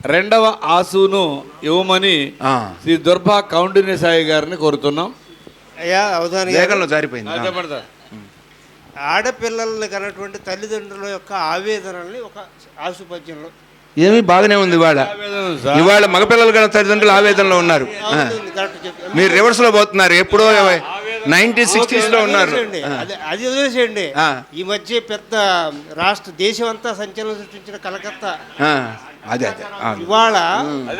రెండవ ఆసును ఇవ్వమని ఆ, శ్రీ దుర్భా కౌండిన్య సాయి గారిని కోరుతున్నాం. అయ్యా అవధాని గారు, జారిపోయింది. చెప్పండి సార్. ఆడపిల్లల్ని కన్నటువంటి తల్లిదండ్రుల యొక్క ఆవేదనల్ని ఒక ఆసుపత్యంలో ఏమీ బాగానే ఉంది ఇవాళ. ఆవేదన ఉంది? సార్. ఇవాళ మగపిల్లలు గల తల్లిదండ్రులు ఆవేదనలో ఉన్నారు. ఆ. కరెక్ట్ చెప్పారు. మీరు రివర్స్లో పోతున్నారు. ఎప్పుడో నైన్టీన్ సిక్స్టీస్లో ఉన్నారు. అది అది వదిలేసేయండి. ఈ మధ్య పెద్ద రాష్ట్ర దేశం అంతా సంచలనం సృష్టించిన కలకత్తా. అదే అదే. ఇవాళ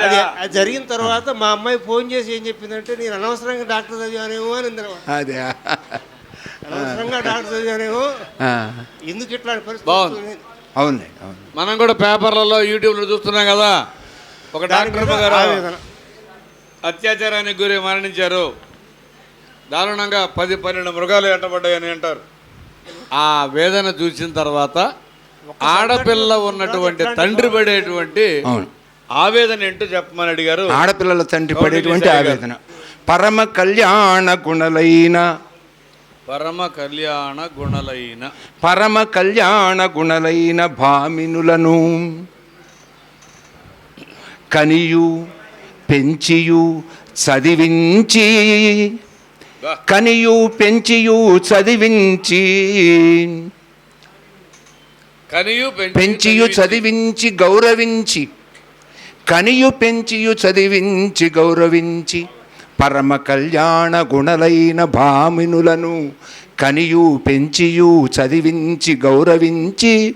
అది. అది జరిగిన తర్వాత మా అమ్మాయి ఫోన్ చేసి ఏం చెప్పిందంటే నేను అనవసరంగా డాక్టర్ చదివానేమో అని అంది. అనవసరంగా డాక్టర్ చదివానేమో. ఎందుకు ఇట్లాంటి పరిస్థితి అవును. మనం కూడా పేపర్లలో యూట్యూబ్లో చూస్తున్నాం కదా. ఒక డాక్టర్ గారు అత్యాచారానికి గురి మరణించారు. దారుణంగా పది పన్నెండు మృగాలు ఎట్టబడ్డాయని అంటారు. ఆ వేదన చూసిన తర్వాత ఆడపిల్ల ఉన్నటువంటి తండ్రి పడేటువంటి ఆవేదన ఏంటో చెప్పమని అడిగారు. ఆడపిల్లల తండ్రి పడేటువంటి. ఆవేదన. పరమ కళ్యాణ గుణలైన. పరమ కళ్యాణ గుణలైన. పరమ కళ్యాణ గుణలైన భామినులను కనియు పెంచియు చదివించి. కనియు పెంచియు చదివించి. కనియు పెంచియు చదివించి. గౌరవించి. కనియు పెంచియు చదివించి గౌరవించి. పరమ కళ్యాణ గుణలైన భామినులను కనియు పెంచియు చదివించి గౌరవించి.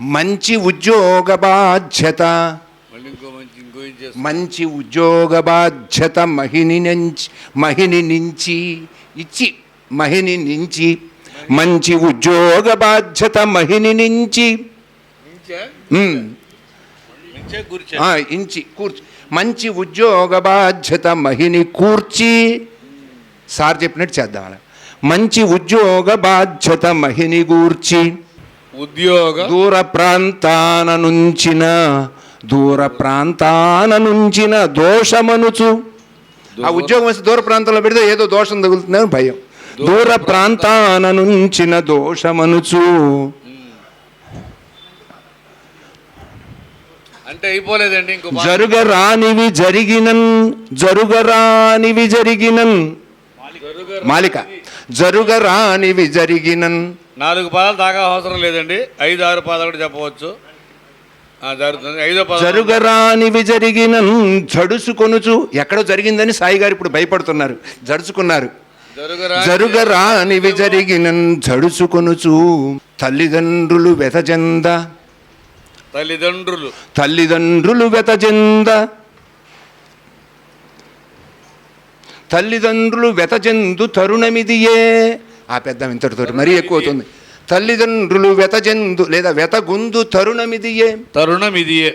మంచి ఉద్యోగ బాధ్యత. మంచి ఉద్యోగ బాధ్యత మహిని నుంచి మహిని నుంచి ఇచ్చి మహిని నుంచి మంచి ఉద్యోగ బాధ్యత మహిని నుంచి. ఇంచి కూర్చి. మంచి ఉద్యోగ బాధ్యత మహిని కూర్చి. సార్ చెప్పినట్టు చేద్దాం అలా. మంచి ఉద్యోగ బాధ్యత మహిని గూర్చి. ఉద్యోగ దూర ప్రాంతాన నుంచిన దూర ప్రాంతాన నుంచిన దోషమనుచు. ఆ ఉద్యోగం వచ్చి దూర ప్రాంతంలో పెడితే ఏదో దోషం తగులుతుందని భయం. దూర ప్రాంతాన నుంచిన దోషమనుచు. అంటే అయిపోలేదండి ఇంకో జరుగరానివి జరిగినన్ జరుగరానివి జరిగినన్. జరుగ- మాలిక. జరుగరానివి జరిగినన్. నాలుగు పదాలు దాకా అవసరం లేదండి. ఐదు ఆరు పదాలు కూడా చెప్పవచ్చు ఆ, జరుగుతుంది ఐదో పదం జరుగరానివి జరిగినన్ జడుసుకొనుచు. ఎక్కడో జరిగిందని సాయి గారు ఇప్పుడు భయపడుతున్నారు. జడుచుకున్నారు జరుగరా జరుగరానివి జరిగినన్ జడుసుకొనుచు. తల్లిదండ్రులు వెతజెంద తల్లిదండ్రులు. తల్లిదండ్రులు వెతజెంద తల్లిదండ్రులు వెతజెందు తరుణమిదియే. ఆ పెద్ద ఇంతటితోటి మరీ ఎక్కువ అవుతుంది. తల్లిదండ్రులు వెతజెందు లేదా వెతగుందు తరుణమిదియే. తరుణమిదియే.